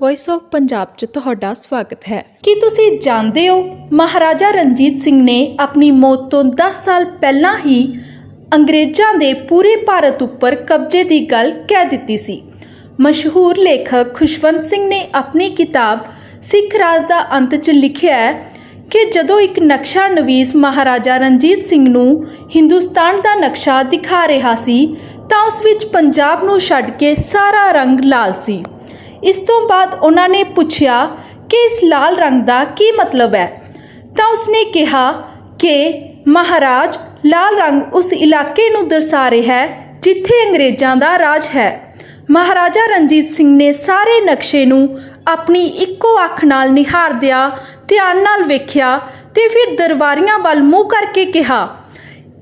Voice of Punjab 'ਚ ਤੁਹਾਡਾ ਸਵਾਗਤ ਹੈ। ਕੀ ਤੁਸੀਂ ਜਾਣਦੇ ਹੋ, ਮਹਾਰਾਜਾ ਰਣਜੀਤ ਸਿੰਘ ਨੇ ਆਪਣੀ ਮੌਤ ਤੋਂ 10 ਸਾਲ ਪਹਿਲਾਂ ਹੀ ਅੰਗਰੇਜ਼ਾਂ ਦੇ ਪੂਰੇ ਭਾਰਤ ਉੱਪਰ ਕਬਜ਼ੇ ਦੀ ਗੱਲ ਕਹਿ ਦਿੱਤੀ ਸੀ। ਮਸ਼ਹੂਰ ਲੇਖਕ ਖੁਸ਼ਵੰਤ ਸਿੰਘ ਨੇ ਆਪਣੀ ਕਿਤਾਬ ਸਿੱਖ ਰਾਜ ਦਾ ਅੰਤ 'ਚ ਲਿਖਿਆ ਹੈ ਕਿ ਜਦੋਂ ਇੱਕ ਨਕਸ਼ਾ ਨਵੀਸ ਮਹਾਰਾਜਾ ਰਣਜੀਤ ਸਿੰਘ ਨੂੰ ਹਿੰਦੁਸਤਾਨ ਦਾ ਨਕਸ਼ਾ ਦਿਖਾ ਰਿਹਾ ਸੀ, ਤਾਂ ਉਸ ਵਿੱਚ ਪੰਜਾਬ ਨੂੰ ਛੱਡ ਕੇ ਸਾਰਾ ਰੰਗ ਲਾਲ ਸੀ। ਇਸ ਤੋਂ ਬਾਅਦ ਉਹਨਾਂ ਨੇ ਪੁੱਛਿਆ ਕਿ ਇਸ ਲਾਲ ਰੰਗ ਦਾ ਕੀ ਮਤਲਬ ਹੈ। ਤਾਂ ਉਸਨੇ ਕਿਹਾ ਕਿ ਮਹਾਰਾਜ, ਲਾਲ ਰੰਗ ਉਸ ਇਲਾਕੇ ਨੂੰ ਦਰਸਾ ਰਿਹਾ ਹੈ ਜਿੱਥੇ ਅੰਗਰੇਜ਼ਾਂ ਦਾ ਰਾਜ ਹੈ। ਮਹਾਰਾਜਾ ਰਣਜੀਤ ਸਿੰਘ ਨੇ ਸਾਰੇ ਨਕਸ਼ੇ ਨੂੰ ਆਪਣੀ ਇੱਕੋ ਅੱਖ ਨਾਲ ਨਿਹਾਰਦਿਆਂ ਧਿਆਨ ਨਾਲ ਵੇਖਿਆ ਤੇ ਫਿਰ ਦਰਬਾਰੀਆਂ ਵੱਲ ਮੂੰਹ ਕਰਕੇ ਕਿਹਾ,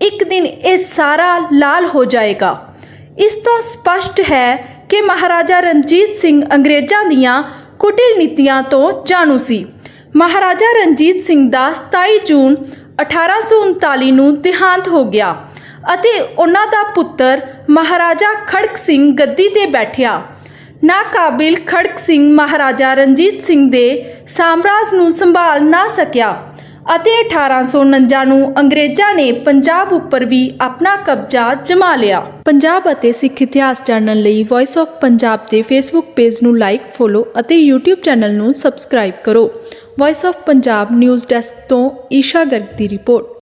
ਇੱਕ ਦਿਨ ਇਹ ਸਾਰਾ ਲਾਲ ਹੋ ਜਾਏਗਾ। ਇਸ ਤੋਂ ਸਪਸ਼ਟ ਹੈ ਕਿ ਮਹਾਰਾਜਾ ਰਣਜੀਤ ਸਿੰਘ ਅੰਗਰੇਜ਼ਾਂ ਦੀਆਂ ਕੁਟਿਲ ਨੀਤੀਆਂ ਤੋਂ ਜਾਣੂ ਸੀ। ਮਹਾਰਾਜਾ ਰਣਜੀਤ ਸਿੰਘ ਦਾ 27 ਜੂਨ 1839 ਨੂੰ ਦੇਹਾਂਤ ਹੋ ਗਿਆ ਅਤੇ ਉਹਨਾਂ ਦਾ ਪੁੱਤਰ ਮਹਾਰਾਜਾ ਖੜਕ ਸਿੰਘ ਗੱਦੀ ਤੇ ਬੈਠਿਆ। ਨਾਕਾਬਿਲ ਖੜਕ ਸਿੰਘ ਮਹਾਰਾਜਾ ਰਣਜੀਤ ਸਿੰਘ ਦੇ ਸਾਮਰਾਜ ਨੂੰ ਸੰਭਾਲ ਨਾ ਸਕਿਆ। ਅਤੇ 1849 ਨੂੰ ਅੰਗਰੇਜ਼ਾਂ ਨੇ ਪੰਜਾਬ ਉੱਪਰ ਵੀ ਆਪਣਾ ਕਬਜ਼ਾ ਜਮਾ ਲਿਆ। ਪੰਜਾਬ ਅਤੇ ਸਿੱਖ ਇਤਿਹਾਸ ਜਾਣਨ ਲਈ ਵੌਇਸ ਆਫ ਪੰਜਾਬ ਦੇ ਫੇਸਬੁੱਕ ਪੇਜ ਨੂੰ ਲਾਈਕ ਫੋਲੋ ਅਤੇ YouTube ਚੈਨਲ ਨੂੰ ਸਬਸਕ੍ਰਾਈਬ ਕਰੋ। Voice of Punjab news desk ਤੋਂ ਈਸ਼ਾ ਗਰਗ ਦੀ ਰਿਪੋਰਟ।